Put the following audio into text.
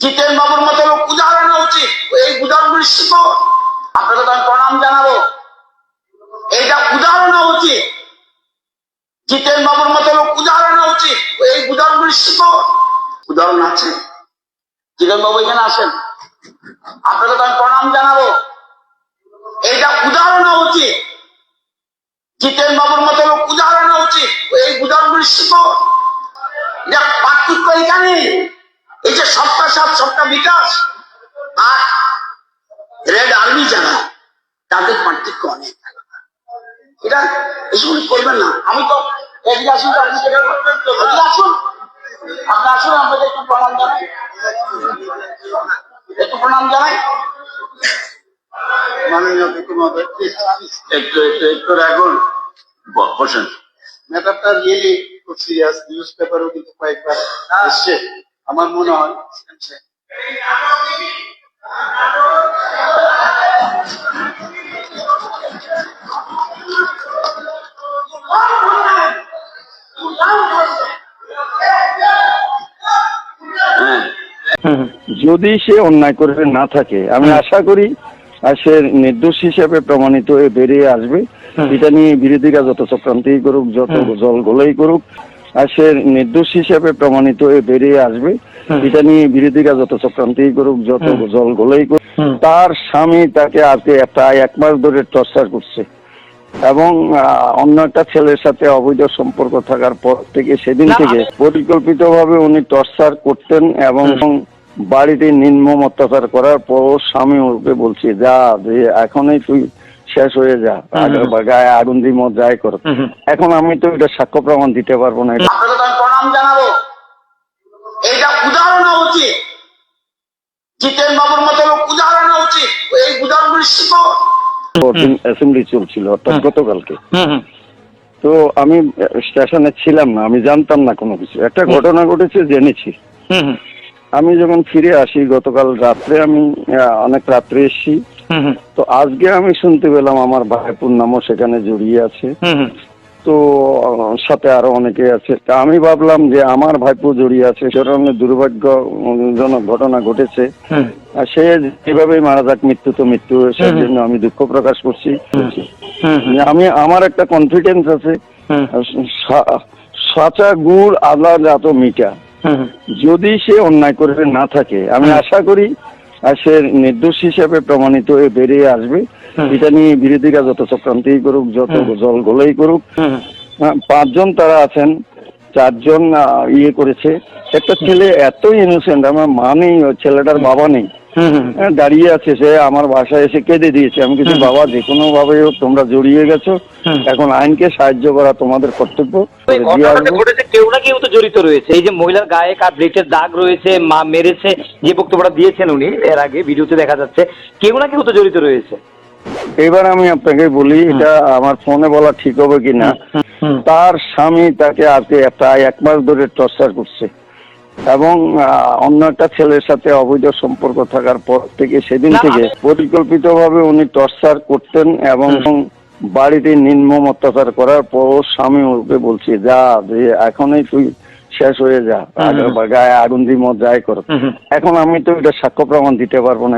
জিতেন বাবুর মতো লোক উদাহরণ উচিত। এই উদাহরণগুলি শিখো আপনাকে তো আমি প্রণাম জানাব। এইটা উদাহরণ উচিত। জিতেন বাবুর মতো লোক উদাহরণ উচিত। এই উদাহরণগুলি শিখো উদাহরণ আছে। জিতেন বাবু এখানে আসেন। আপনাকে তো আমি প্রণাম জানাব। এইটা উদাহরণ উচিত। জিতেন বাবুর মতো লোক উদাহরণ এই যে সবটা সাত সবটা বিকাশ আর রেড আর্মি যারা তাদের পার্থক্য অনেক। এটা এসব করবেন না। আমি তো এদিকে আসুন আপনি সেটা এদিকে আসুন। আপনি আসুন আপনাকে একটু প্রণাম জানাই। একটু প্রণাম জানাই। মাননীয় একটু একটু একটু রাখুন। ব- বসেন। ম্যাটারটা রিয়েলি খুব সিরিয়াস নিউজ পেপারও কিন্তু কয়েকবার এসছে। আমার মনে হয় হ্যাঁ। যদি সে অন্যায় করে না থাকে আমি আশা করি আর সে নির্দোষ হিসেবে প্রমাণিত হয়ে বেরিয়ে আসবে। এটা নিয়ে বিরোধীরা যত চক্রান্তই করুক যত জল গোলাই করুক আর সে নির্দোষ হিসেবে প্রমাণিত হয়ে বেরিয়ে আসবে। এটা নিয়ে বিরোধীরা যত চক্রান্তই করুক যত জল গোলাই করুক তার স্বামী তাকে আজকে প্রায় এক মাস ধরে টর্চার করছে। এবং অন্য একটা ছেলের সাথে অবৈধ সম্পর্ক থাকার পর থেকে সেদিন থেকে পরিকল্পিতভাবে উনি টর্চার করতেন এবং বাড়িতে নির্মম অত্যাচার করার পর স্বামী ওকে বলছে যা যে এখনই তুই শেষ হয়ে যা। আগে- গায়ে আগুন দিয়ে মত যাই কর। এখন আমি তো এটা সাক্ষ্য প্রমাণ দিতে পারব না। প্রণাম জানাব। এইটা উদাহরণ উচিত। জিতেন বাবুর মতো উদাহরণ উচিত। এই উদাহরণগুলি শিখো। অ্যাসেম্বলি চলছিল অর্থাৎ গতকালকে। তো আমি স্টেশনে ছিলাম না আমি জানতাম না কোনো কিছু। একটা ঘটনা ঘটেছে জেনেছি। আমি যখন ফিরে আসি গতকাল রাত্রে আমি আহ, অনেক রাত্রে এসেছি। তো আজকে আমি শুনতে পেলাম আমার ভাইপুর নামও সেখানে জড়িয়ে আছে। তো সাথে আরও অনেকে আছে। তা আমি ভাবলাম যে আমার ভাইপো জড়িয়ে আছে সেরকম দুর্ভাগ্যজনক ঘটনা ঘটেছে। আর সে যেভাবে মারা যাক মৃত্যু তো মৃত্যু সেই জন্য আমি দুঃখ প্রকাশ করছি। আমি আমার একটা কনফিডেন্স আছে। সাচা গুড় আদা জাত মিঠা। যদি সে অন্যায় করে না থাকে আমি আশা করি সে নির্দোষ হিসেবে প্রমাণিত হয়ে বেরিয়ে আসবে। এটা নিয়ে বিরোধীরা যত চক্রান্তই করুক যত জল গোলাই করুক পাঁচজন তারা আছেন চারজন ইয়ে করেছে। একটা ছেলে এত ইনোসেন্ট আমার মা নেই ছেলেটার বাবা নেই। দাঁড়িয়ে আছে সে আমার বাসায় এসে কেঁদে দিয়েছে। আমি কিছু বাবা যে কোনো ভাবে তোমরা জড়িয়ে গেছো এখন আইনকে সাহায্য করা তোমাদের কর্তব্য। কেউ না কেউ তো জড়িত রয়েছে। এই যে মহিলার গায়ে কার ব্লেটের দাগ রয়েছে মা মেরেছে যে বক্তব্যটা দিয়েছেন উনি এর আগে ভিডিওতে দেখা যাচ্ছে কেউ না কেউ তো জড়িত রয়েছে। এবার আমি আপনাকে বলি এটা আমার ফোনে বলা ঠিক হবে কি না তার স্বামী তাকে আজকে প্রায় এক মাস ধরে টর্চার করছে। এবং অন্য একটা ছেলের সাথে অবৈধ সম্পর্ক থাকার পর থেকে সেদিন থেকে পরিকল্পিত ভাবে উনি টর্চার করতেন এবং বাড়িতে নির্মম অত্যাচার করার পর স্বামী ওকে বলছি যা যে এখনই তুই শেষ হয়ে যা গায়ে আগুন দিমত মত যাই কর। এখন আমি তো এটা সাক্ষ্য প্রমাণ দিতে পারব না।